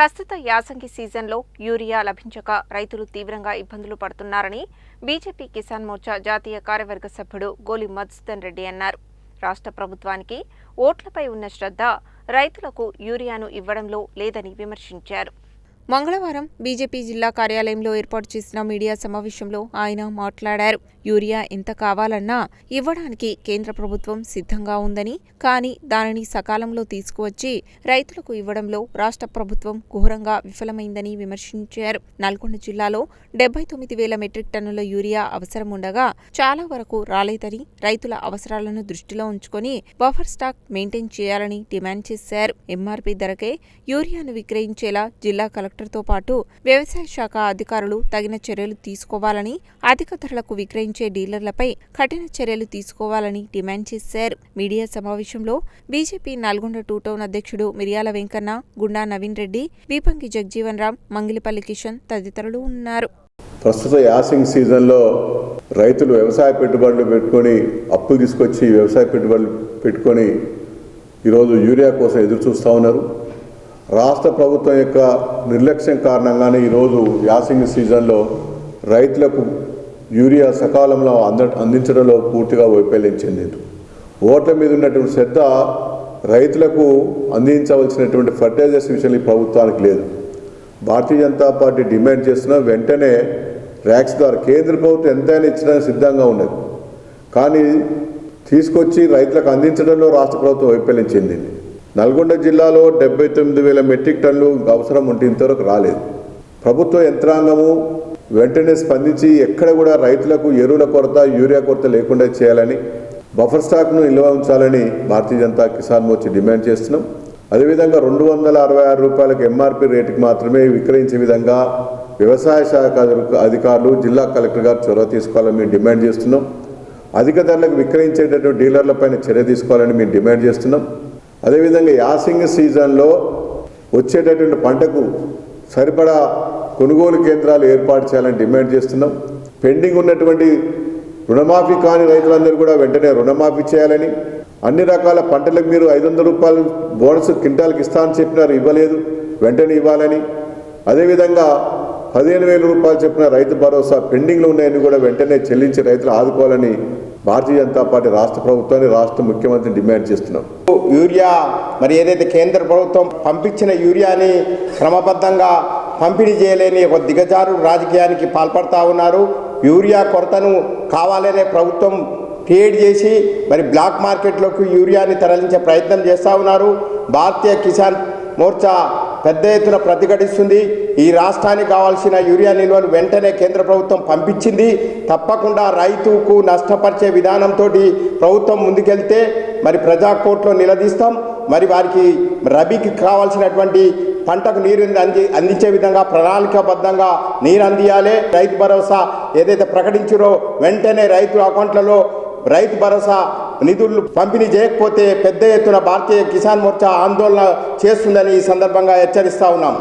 ప్రస్తుత యాసంగి సీజన్లో యూరియా లభించక రైతులు తీవ్రంగా ఇబ్బందులు పడుతున్నారని బీజేపీ కిసాన్ మోర్చా జాతీయ కార్యవర్గ సభ్యుడు గోలి మధుసూదన్ రెడ్డి అన్నారు. రాష్ట్ర ప్రభుత్వానికి ఓట్లపై ఉన్న శ్రద్ధ రైతులకు యూరియాను ఇవ్వడంలో లేదని విమర్శించారు. మంగళవారం బీజేపీ జిల్లా కార్యాలయంలో ఏర్పాటు చేసిన మీడియా సమావేశంలో ఆయన మాట్లాడారు. యూరియా ఎంత కావాలన్నా ఇవ్వడానికి కేంద్ర ప్రభుత్వం సిద్ధంగా ఉందని కానీ దానిని సకాలంలో తీసుకువచ్చి రైతులకు ఇవ్వడంలో రాష్ట్ర ప్రభుత్వం ఘోరంగా విఫలమైందని విమర్శించారు. నల్గొండ జిల్లాలో డెబ్బై తొమ్మిది వేల మెట్రిక్ టన్నుల యూరియా అవసరం ఉండగా చాలా వరకు రాలేదని రైతుల అవసరాలను దృష్టిలో ఉంచుకొని బఫర్ స్టాక్ మెయింటైన్ చేయాలని డిమాండ్ చేశారు. ఎంఆర్పీ ధరకే యూరియాను విక్రయించేలా జిల్లా కలెక్టర్ కలెక్టర్తో పాటు వ్యవసాయ శాఖ అధికారులు తగిన చర్యలు తీసుకోవాలని అధిక ధరలకు విక్రయించే డీలర్లపై కఠిన చర్యలు తీసుకోవాలని డిమాండ్ చేశారు. మీడియా సమావేశంలో బీజేపీ నల్గొండ టూ టౌన్ అధ్యక్షుడు మిరియాల వెంకన్న గుండా నవీన్ రెడ్డి వీపంకి జగ్జీవన్ రామ్ మంగిలిపల్లి కిషన్ తదితరులు ఉన్నారు. ప్రస్తుత యాసింగ్ సీజన్లో రైతులు వ్యవసాయ పెట్టుబడులు పెట్టుకొని అప్పు తీసుకొచ్చి వ్యవసాయ పెట్టుబడులు పెట్టుకొని ఈరోజు యూరియా కోసం ఎదురు చూస్తూ ఉన్నారు. రాష్ట్ర ప్రభుత్వం యొక్క నిర్లక్ష్యం కారణంగానే ఈరోజు యాసింగ్ సీజన్లో రైతులకు యూరియా సకాలంలో అంద అందించడంలో పూర్తిగా వైఫల్యం చెందింది. ఓట్ల మీద ఉన్నటువంటి శ్రద్ధ రైతులకు అందించవలసినటువంటి ఫర్టిలైజర్స్ విషయంలో ఈ ప్రభుత్వానికి లేదు. భారతీయ జనతా పార్టీ డిమాండ్ చేస్తున్న వెంటనే ర్యాక్స్ ద్వారా కేంద్ర ప్రభుత్వం ఎంతైనా ఇచ్చడానికి సిద్ధంగా ఉన్నది కానీ తీసుకొచ్చి రైతులకు అందించడంలో రాష్ట్ర ప్రభుత్వం వైఫల్యం చెందింది. నల్గొండ జిల్లాలో డెబ్బై తొమ్మిది వేల మెట్రిక్ టన్నులు అవసరం ఉంటే ఇంతవరకు రాలేదు. ప్రభుత్వ యంత్రాంగము వెంటనే స్పందించి ఎక్కడ కూడా రైతులకు ఎరువుల కొరత యూరియా కొరత లేకుండా చేయాలని బఫర్ స్టాక్ను నిల్వ ఉంచాలని భారతీయ జనతా కిసాన్ మోర్చా డిమాండ్ చేస్తున్నాం. అదేవిధంగా రెండు వందల అరవై ఆరు రూపాయలకు ఎంఆర్పి రేటుకి మాత్రమే విక్రయించే విధంగా వ్యవసాయ శాఖ అధికారులు జిల్లా కలెక్టర్ గారు చొరవ తీసుకోవాలని మేము డిమాండ్ చేస్తున్నాం. అధిక ధరలకు విక్రయించేటటువంటి డీలర్లపైన చర్య తీసుకోవాలని మేము డిమాండ్ చేస్తున్నాం. అదేవిధంగా యాసింగ్ సీజన్లో వచ్చేటటువంటి పంటకు సరిపడా కొనుగోలు కేంద్రాలు ఏర్పాటు చేయాలని డిమాండ్ చేస్తున్నాం. పెండింగ్ ఉన్నటువంటి రుణమాఫీ కాని రైతులందరూ కూడా వెంటనే రుణమాఫీ చేయాలని. అన్ని రకాల పంటలకు మీరు ఐదు వందల రూపాయలు బోనస్ క్వింటాల్కి ఇస్తా అని చెప్పినారు ఇవ్వలేదు. వెంటనే ఇవ్వాలని. అదేవిధంగా పదిహేను వేల రూపాయలు చెప్పిన రైతు భరోసా పెండింగ్లో ఉన్నాయని కూడా వెంటనే చెల్లించి రైతులు ఆదుకోవాలని భారతీయ జనతా పార్టీ రాష్ట్ర ప్రభుత్వాన్ని రాష్ట్ర ముఖ్యమంత్రిని డిమాండ్ చేస్తున్నాం. యూరియా మరి ఏదైతే కేంద్ర ప్రభుత్వం పంపించిన యూరియాని క్రమబద్ధంగా పంపిణీ చేయలేని ఒక దిగజారు రాజకీయానికి పాల్పడతా ఉన్నారు. యూరియా కొరతను కావాలనే ప్రభుత్వం క్రియేట్ చేసి మరి బ్లాక్ మార్కెట్లోకి యూరియాని తరలించే ప్రయత్నం చేస్తూ ఉన్నారు. భారతీయ కిసాన్ మోర్చా పెద్ద ఎత్తున ప్రతిఘటిస్తుంది. ఈ రాష్ట్రానికి కావాల్సిన యూరియా నిల్వలు వెంటనే కేంద్ర ప్రభుత్వం పంపించింది. తప్పకుండా రైతుకు నష్టపరిచే విధానంతో ప్రభుత్వం ముందుకెళ్తే మరి ప్రజా కోర్టులో నిలదీస్తాం. మరి వారికి రబీకి కావాల్సినటువంటి పంటకు నీరు అంది అందించే విధంగా ప్రణాళికాబద్ధంగా నీరు అందియాలి. రైతు భరోసా ఏదైతే ప్రకటించారో వెంటనే రైతు అకౌంట్లలో రైతు భరోసా నిధులు పంపిణీ చేయకపోతే పెద్ద ఎత్తున భారతీయ కిసాన్ మోర్చా ఆందోళన చేస్తుందని ఈ సందర్భంగా హెచ్చరిస్తా ఉన్నాం.